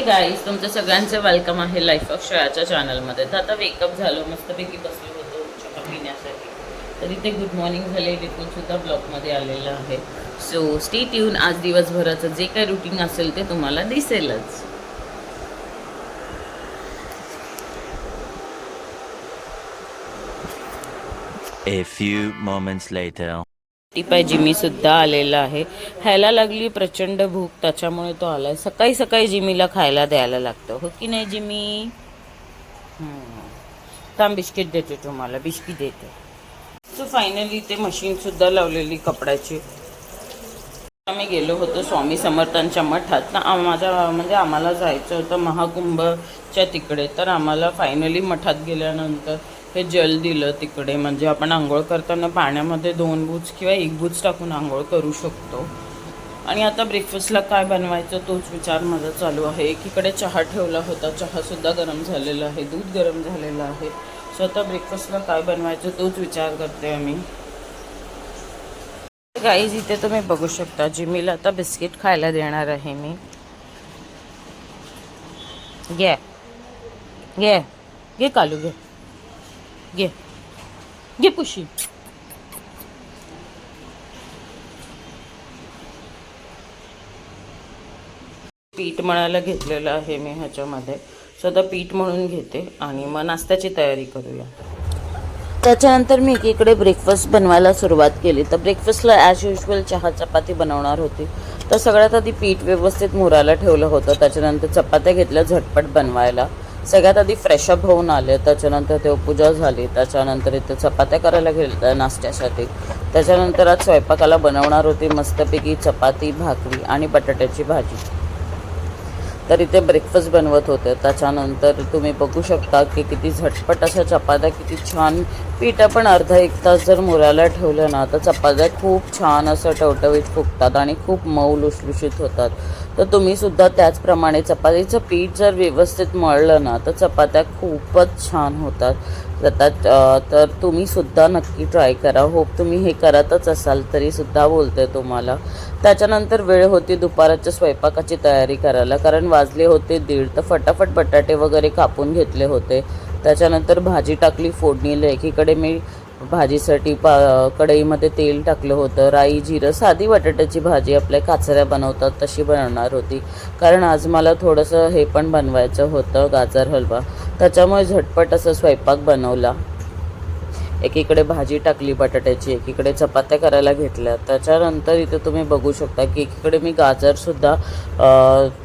हे गाईज तुमचं सगळ्यांचं वेलकम आहे लाईफ ऑफ श्रेयाच्या चॅनलमध्ये तर आता वेकअप झालो मस्तपैकी बसलो होतो चहा पिण्यासाठी. तर इथे गुड मॉर्निंग झाले रितून सुद्धा ब्लॉगमध्ये आलेलं आहे. सो स्टे ट्यून आज दिवसभराचं जे काही रुटीन असेल ते तुम्हाला दिसेलच. A few moments later. टिपाय जिमी सुद्धा आलेला आहे. खायला लागली प्रचंड भूक त्याच्यामुळे तो आलाय. सकाळी सकाळी जिमीला खायला द्यायला लागतं. हो की नाही जिमी? हम्म. थांब बिस्किट देते तुम्हाला. बिस्किट देते. सो फायनली ते मशीन सुद्धा लावलेली कपड्याची. आम्ही गेलो होतो स्वामी समर्थांच्या मठात. ना माझ्या म्हणजे आम्हाला जायचं होतं महाकुंभच्या तिकडे. तर आम्हाला फायनली मठात गेल्यानंतर हे जल दिलं तिकडे. म्हणजे आपण आंघोळ करताना पाण्यामध्ये दोन बूज किंवा एक बूज टाकून आंघोळ करू शकतो. आणि आता ब्रेकफास्टला काय बनवायचं तोच विचार माझा चालू आहे. एकीकडे चहा ठेवला होता. चहासुद्धा गरम झालेला आहे. दूध गरम झालेलं आहे. सो आता ब्रेकफास्टला काय बनवायचं तोच विचार करते आम्ही. गाईज इथे तुम्ही बघू शकता जिमीला आता बिस्किट खायला देणार आहे मी. घे. घे. घे कालू घे. घे. घे पुशी पीठ मळायला घेतलेलं आहे मी ह्याच्यामध्ये. सो आता पीठ मळून घेते आणि मग नाश्त्याची तयारी करूया. त्याच्यानंतर मी एकीकडे ब्रेकफास्ट बनवायला सुरुवात केली. तर ब्रेकफास्टला ॲज युजल चहा चपाती बनवणार होती. तर सगळ्यात आधी पीठ व्यवस्थित मुरायला ठेवलं होतं. त्याच्यानंतर चपात्या घेतल्या झटपट बनवायला. सगळ्यात आधी फ्रेशअप होऊन आले. त्याच्यानंतर देवपूजा झाली. त्याच्यानंतर इथे चपात्या करायला गेल्या नाश्त्यासाठी. त्याच्यानंतर आज स्वयंपाकाला बनवणार होती मस्तपैकी चपाती भाकरी आणि बटाट्याची भाजी. तर इथे ब्रेकफास्ट बनवत होते. त्याच्यानंतर तुम्ही बघू शकता की किती झटपट अशा चपात्या किती छान पीठ आपण अर्धा एक तास जर मुरायला ठेवलं ना तर चपात्या खूप छान असं टवटवीत फुगतात आणि खूप मऊ लुसलुशीत होतात. तर तुम्ही सुद्धा त्याचप्रमाणे चपातीचं पीठ जर व्यवस्थित मळलं ना तर चपात्या खूपच छान होतात. जातात तर तुम्ही सुद्धा नक्की ट्राय करा. होप तुम्ही हे करतच असाल तरीसुद्धा बोलते तुम्हाला. त्याच्यानंतर वेळ होती दुपाराच्या स्वयंपाकाची तयारी करायला. कारण वाजले होते दीड. तर फटाफट बटाटे वगैरे कापून घेतले होते. त्याच्यानंतर भाजी टाकली फोडणीला एकीकडे मी भाजीसाठी पा कढईमध्ये तेल टाकलं होतं. राई जिरं साधी बटाट्याची भाजी आपल्या काचऱ्या बनवतात तशी बनवणार होती. कारण आज मला थोडंसं हे पण बनवायचं होतं गाजर हलवा. त्याच्यामुळे झटपट असं स्वयंपाक बनवला. एकीकडे भाजी टाकली बटाट्याची एकीकडे चपात्या करायला घेतल्या. त्याच्यानंतर इथे तुम्ही बघू शकता की एकीकडे मी गाजरसुद्धा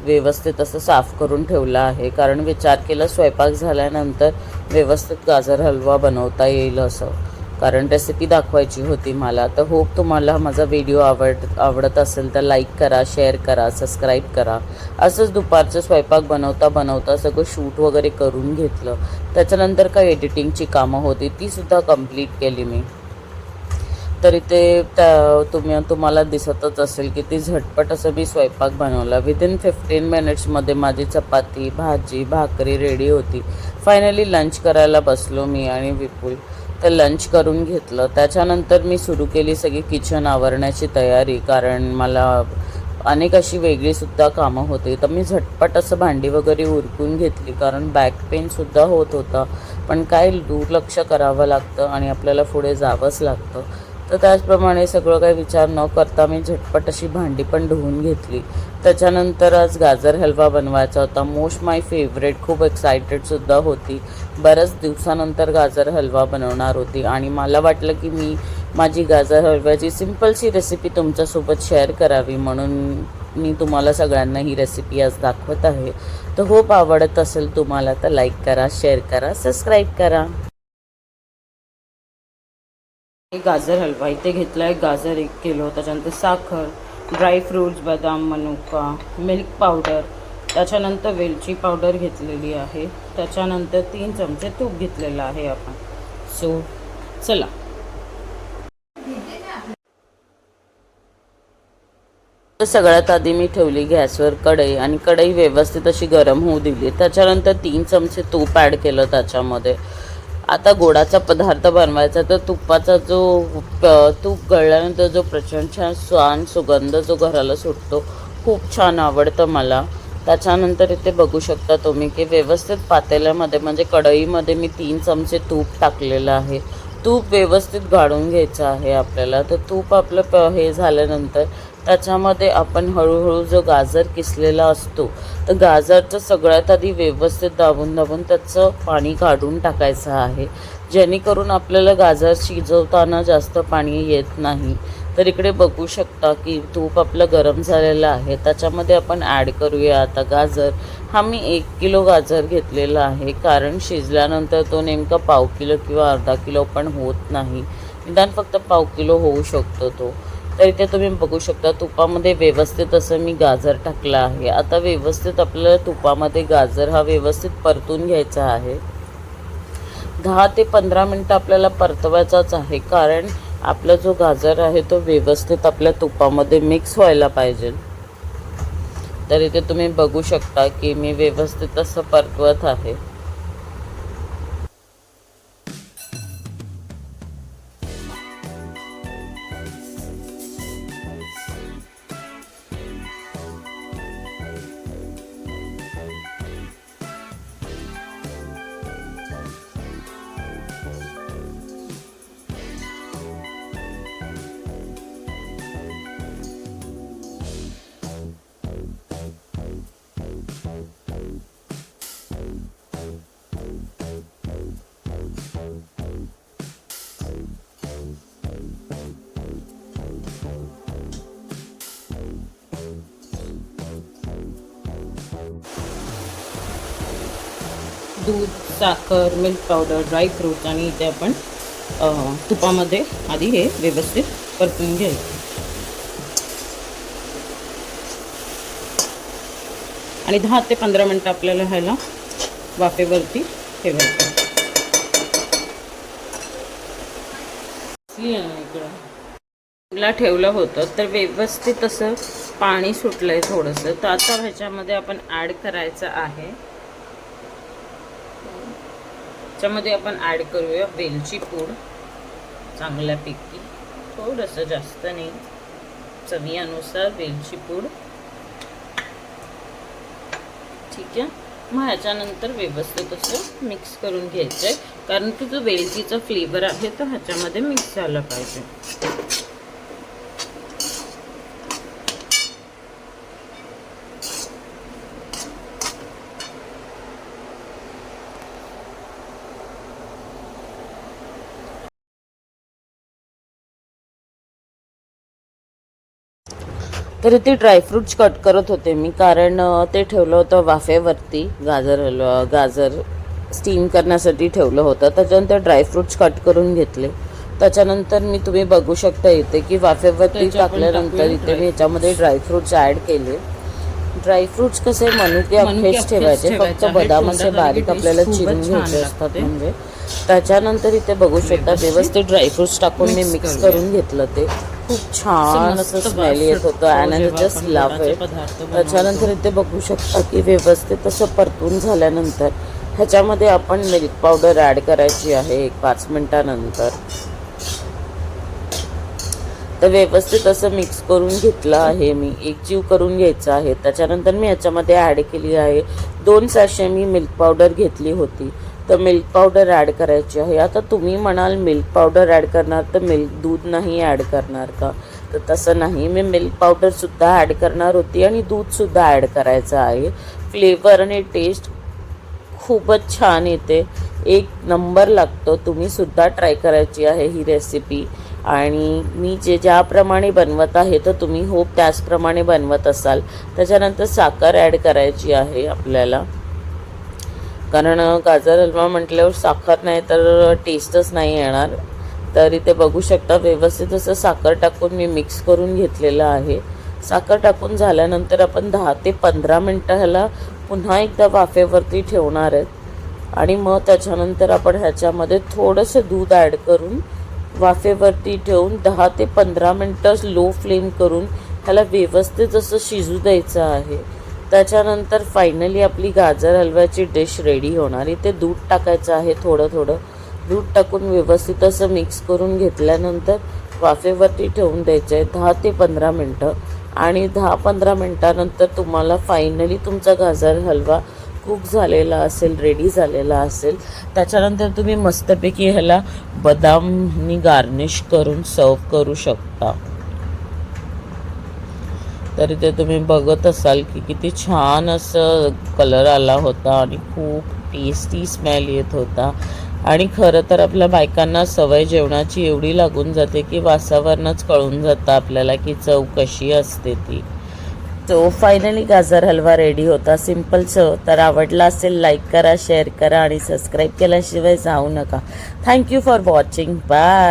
व्यवस्थित असं साफ करून ठेवलं आहे. कारण विचार केला स्वयंपाक झाल्यानंतर व्यवस्थित गाजर हलवा बनवता येईल असं. कारण रेसिपी दाखवायची होती मला. तर होप तुम्हाला माझा व्हिडिओ आवड आवडत असेल तर लाईक करा शेअर करा सबस्क्राईब करा. असंच दुपारचं स्वयंपाक बनवता बनवता सगळं शूट वगैरे करून घेतलं. त्याच्यानंतर काही एडिटिंगची कामं होती तीसुद्धा कंप्लीट केली मी. तरी ते त्या तुम्ही तुम्हाला दिसतच असेल की ती झटपट असं मी स्वयंपाक बनवला. विदिन फिफ्टीन मिनिट्समध्ये माझी चपाती भाजी भाकरी रेडी होती. फायनली लंच करायला बसलो मी आणि विपुल. तर लंच करून घेतलं. त्याच्यानंतर मी सुरू केली सगळी किचन आवरण्याची तयारी कारण मला अनेक अशी वेगळीसुद्धा कामं होती. तर मी झटपट असं भांडी वगैरे उरकून घेतली कारण बॅक पेनसुद्धा होत होता. पण काय दुर्लक्ष करावं लागतं आणि आपल्याला पुढे जावंच लागतं. तर त्याचप्रमाणे सगळं काही विचार न करता मी झटपट अशी भांडी पण धुवून घेतली. त्याच्यानंतर आज गाजर हलवा बनवायचा होता. मोस्ट माय फेवरेट खूप एक्सायटेडसुद्धा होती. बऱ्याच दिवसानंतर गाजर हलवा बनवणार होती. आणि मला वाटलं की मी माझी गाजर हलव्याची सिम्पलशी रेसिपी तुमच्यासोबत शेअर करावी म्हणून मी तुम्हाला सगळ्यांना ही रेसिपी आज दाखवत आहे. तर होप आवडत असेल तुम्हाला तर लाईक करा शेअर करा सबस्क्राईब करा. गाजर हलवा इथे घेतला आहे गाजर एक किलो त्याच्यानंतर साखर. ड्राय फ्रूट्स बदाम मनुका मिल्क पावडर त्याच्यानंतर वेलची पावडर घेतलेली आहे. त्याच्यानंतर तीन चमचे तूप घेतलेलं आहे आपण. सो चला. सगळ्यात आधी मी ठेवली गॅसवर कढई आणि कढई व्यवस्थित अशी गरम होऊ दिली. त्याच्यानंतर तीन चमचे तूप ॲड केलं त्याच्यामध्ये. आता गोडाचा पदार्थ बनवायचा तर तुपाचा जो तूप गळल्यानंतर जो प्रचंड छान स्वान सुगंध जो घराला सुटतो खूप छान आवडतं मला. त्याच्यानंतर इथे बघू शकता तुम्ही की व्यवस्थित पातेल्यामध्ये म्हणजे कढईमध्ये मी तीन चमचे तूप टाकलेलं आहे. तूप व्यवस्थित गाळून घ्यायचं आहे आपल्याला. तर तूप आपलं प हे झाल्यानंतर त्याच्यामध्ये आपण हळूहळू जो गाजर किसलेला असतो तर गाजरचं सगळ्यात आधी व्यवस्थित दाबून दाबून त्याचं पाणी काढून टाकायचं आहे. जेणेकरून आपल्याला गाजर शिजवताना जास्त पाणी येत नाही. तर इकडे बघू शकता की तूप आपलं गरम झालेलं आहे. त्याच्यामध्ये आपण ॲड करूया आता गाजर. हा मी एक किलो गाजर घेतलेला आहे. कारण शिजल्यानंतर तो नेमका पाव किलो किंवा अर्धा किलो पण होत नाही. निदान फक्त पाव किलो होऊ शकतो तो. तर इथे तुम्ही बघू शकता तुपामध्ये व्यवस्थित असं मी गाजर टाकलं आहे. आता व्यवस्थित आपल्याला तुपामध्ये गाजर हा व्यवस्थित परतून घ्यायचा आहे. दहा ते पंधरा मिनटं आपल्याला परतवायचाच आहे कारण आपला जो गाजर आहे तो व्यवस्थित आपल्या तुपामध्ये मिक्स व्हायला पाहिजे. तर इथे तुम्ही बघू शकता की मी व्यवस्थित असं परतवत आहे. दूध साखर मिल्क पावडर ड्राय फ्रूट आणि इथे आपण तुपामध्ये आधी हे व्यवस्थित परतून घ्यायचं. आणि दहा ते पंधरा मिनटं आपल्याला ह्याला वाफेवरती ठेवायचं ला ठेवलं होतं तर व्यवस्थित असं पाणी सुटलंय थोडंसं. तर आता ह्याच्यामध्ये आपण ॲड करायचं आहे. ह्याच्यामध्ये आपण ॲड करूया वेलची पूड. चांगल्यापैकी थोडंसं जास्त नाही. चवीनुसार वेलची पूड. ठीक आहे? मग ह्याच्यानंतर व्यवस्थित असं मिक्स करून घ्यायचं आहे कारण की जो वेलचीचा फ्लेवर आहे तो ह्याच्यामध्ये मिक्स झाला पाहिजे. तर इथे ड्रायफ्रूट्स कट करत होते मी कारण ते ठेवलं होतं वाफेवरती गाजर हलवा गाजर स्टीम करण्यासाठी ठेवलं होतं. त्याच्यानंतर ड्रायफ्रूट्स कट करून घेतले. त्याच्यानंतर मी तुम्ही बघू शकता इथे की वाफेवरती टाकल्यानंतर इथे मी ह्याच्यामध्ये ड्रायफ्रूट्स ॲड केले. ड्रायफ्रुट्स कसे मनुके अख्खेच ठेवायचे फक्त बदाम असे बारीक आपल्याला चिरून घ्यायचे असतात म्हणजे. त्याच्यानंतर इथे बघू शकता व्यवस्थित. ड्रायफ्रुट्स टाकून मी मिक्स करून घेतलं ते. खूप छान असं स्मेल येत होतं. आणि जस्ट लव इट त्याच्यानंतर इथे बघू शकता की व्यवस्थित असं परतून झाल्यानंतर ह्याच्यामध्ये आपण मिल्क पावडर ॲड करायची आहे एक पाच मिनिटानंतर. तर व्यवस्थित असं मिक्स करून घेतलं आहे मी. एक जीव करून घ्यायचा आहे. त्याच्यानंतर मी ह्याच्यामध्ये ॲड केली आहे दोन सॅशे मी मिल्क पावडर घेतली होती. तर मिल्क पावडर ॲड करायची आहे. आता तुम्ही म्हणाल मिल्क पावडर ॲड करणार तर मिल्क दूध नाही ॲड करणार का? तर तसं नाही. मी मिल्क पावडरसुद्धा ॲड करणार होती आणि दूधसुद्धा ॲड करायचं आहे. फ्लेवर आणि टेस्ट खूपच छान येते. एक नंबर लागतो. तुम्ही सुद्धा ट्राय करायची आहे ही रेसिपी आणि मी जे ज्याप्रमाणे बनवत आहे तर तुम्ही होप त्याचप्रमाणे बनवत असाल. त्याच्यानंतर साखर ॲड करायची आहे आपल्याला. कारण गाजर हलवा म्हटल्यावर साखर नाही तर टेस्टच नाही येणार. तर इथे बघू शकता व्यवस्थित असं साखर टाकून मी मिक्स करून घेतलेलं आहे. साखर टाकून झाल्यानंतर आपण दहा ते पंधरा मिनटं ह्याला पुन्हा एकदा वाफेवरती ठेवणार आहेत. आणि मग त्याच्यानंतर आपण ह्याच्यामध्ये थोडंसं दूध ॲड करून वाफेवरती ठेवून दहा ते पंधरा मिनटं लो फ्लेम करून ह्याला व्यवस्थित असं शिजू द्यायचं आहे. त्याच्यानंतर फायनली आपली गाजर हलव्याची डिश रेडी होणार इथे दूध टाकायचं आहे थोडं थोडं. दूध टाकून व्यवस्थित असं मिक्स करून घेतल्यानंतर वाफेवरती ठेवून द्यायचं आहे दहा ते पंधरा मिनटं. आणि दहा पंधरा मिनटानंतर तुम्हाला फायनली तुमचा गाजर हलवा कुक झालेला असेल रेडी झालेला असेल. त्याच्यानंतर तुम्ही मस्तपैकी ह्याला बदामनी गार्निश करून सर्व करू शकता. तर ते तुम्ही बघत असाल की किती छान असं कलर आला होता आणि खूप टेस्टी स्मेल येत होता. आणि खरं तर आपल्या बायकांना सवय जेवणाची एवढी लागून जाते की वासावरनंच कळून जातं आपल्याला की चव कशी असते ती. तो फायनली गाजर हलवा रेडी होता. सिंपल चव तर आवडला असेल लाईक करा शेअर करा आणि सबस्क्राईब केल्याशिवाय जाऊ नका. Thank you for watching bye